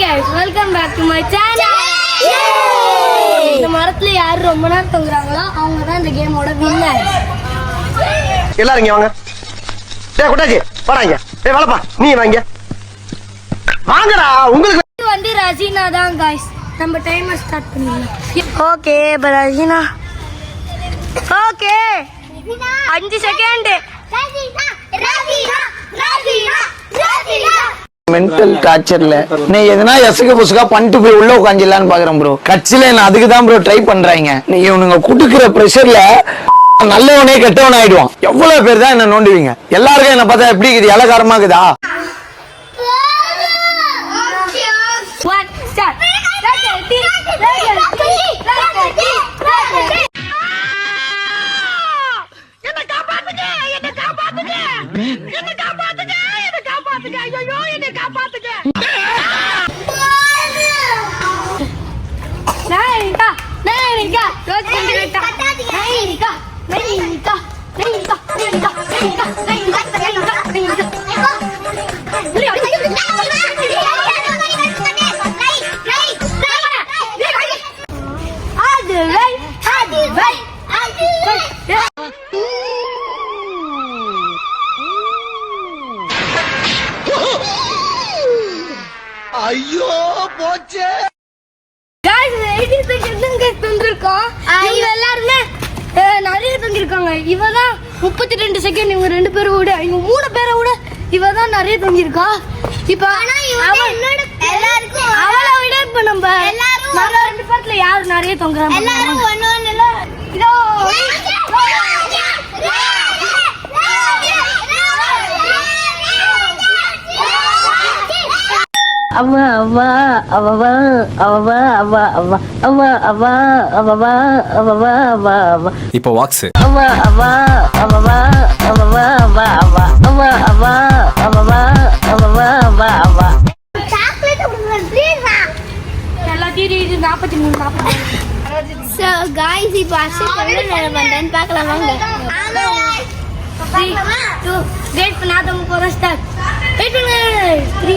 Guys welcome back to my channel இந்த மரத்துல யார் ரொம்ப நேரம் தொங்குறாங்களோ அவங்க தான் இந்த கேமோட வின்னர் எல்லாரும் இங்க வாங்க. டேய் குட்டாச்சி வாடா இங்க. டேய் வளப்பா நீ வாங்க வாங்கடா உங்களுக்கு வந்து ரஜினா தான் கைஸ் நம்ம டைமர் ஸ்டார்ட் பண்ணிடலாம். ஓகே இப்போ ரஜினா. ஓகே. அஞ்சு செகண்ட் மென்டல் டார்ச்சர்ல நீ எதுனா எசக புசுக்கா பண்ணிட்டு போய் உள்ள உட்காந்துலான்னு பாக்குறேன் ப்ரோ கட்சியில நான் அதுக்கு தான் ப்ரோ ட்ரை பண்றாங்க. நீ இவனுங்க குடுக்கிற ப்ரெஷர்ல நல்லவனே கெட்டவன் ஆயிடுவான் எவ்வளவு பேர் தான் என்ன நோண்டுவீங்க? எல்லாருக்கும் என்ன பார்த்தா எப்படி இருக்குது? இலகாரமா இருக்குதா? ஐயோ போச்சே. Guys 80 செகண்ட் தந்திருக்கோம். இவங்க எல்லாருமே நிறைய தந்திருக்காங்க. இவ தான் முப்பத்தி ரெண்டு செகண்ட் இவங்க ரெண்டு பேரும் விட இவங்க மூணு பேரை விட இவ தான் நிறைய தங்கியிருக்கா இப்ப எல்லாருக்கும் அவளை விட இப்ப நம்ம எல்லாரும் ரெண்டு பேர்ல யார் நிறைய தொங்குறாங்க? எல்லாரும் இதோ அவ்வா அவ்வா அவ்வா அவ்வா அவ்வா அவ்வா அவ்வா அவ்வா அவ்வா அவ்வா அவ்வா அவ்வா இப்போ வாக்ஸ் அவ்வா அவ்வா அவ்வா அவ்வா அவ்வா அவ்வா அவ்வா அவ்வா அவ்வா அவ்வா அவ்வா அவ்வா எல்லாத்தையும் நாற்பத்தி மூணு நாற்பத்தி வாங்க த்ரீ டூ வெயிட் பண்ணாத போகிறேன் ஸ்டார்ட் வெயிட் பண்ணுங்க த்ரீ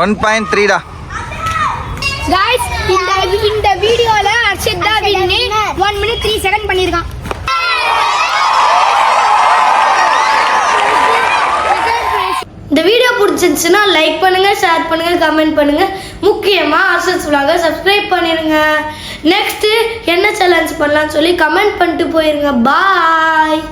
ஒன் பாயிண்ட் த்ரீடா காய்ஸ் இந்த இந்த வீடியோல அர்ஷத் தான் win one minute three second பண்ணியிருக்கான் இந்த வீடியோ பிடிச்சிருந்துச்சுன்னா லைக் பண்ணுங்க ஷேர் பண்ணுங்க கமெண்ட் பண்ணுங்க. முக்கியமா அர்ஷத் சொல்லாங்க சப்ஸ்கிரைப் பண்ணிருங்க. நெக்ஸ்ட் என்ன சேலஞ்ச் பண்ணலாம்னு சொல்லி கமெண்ட் பண்ணிட்டு போயிருங்க. பாய்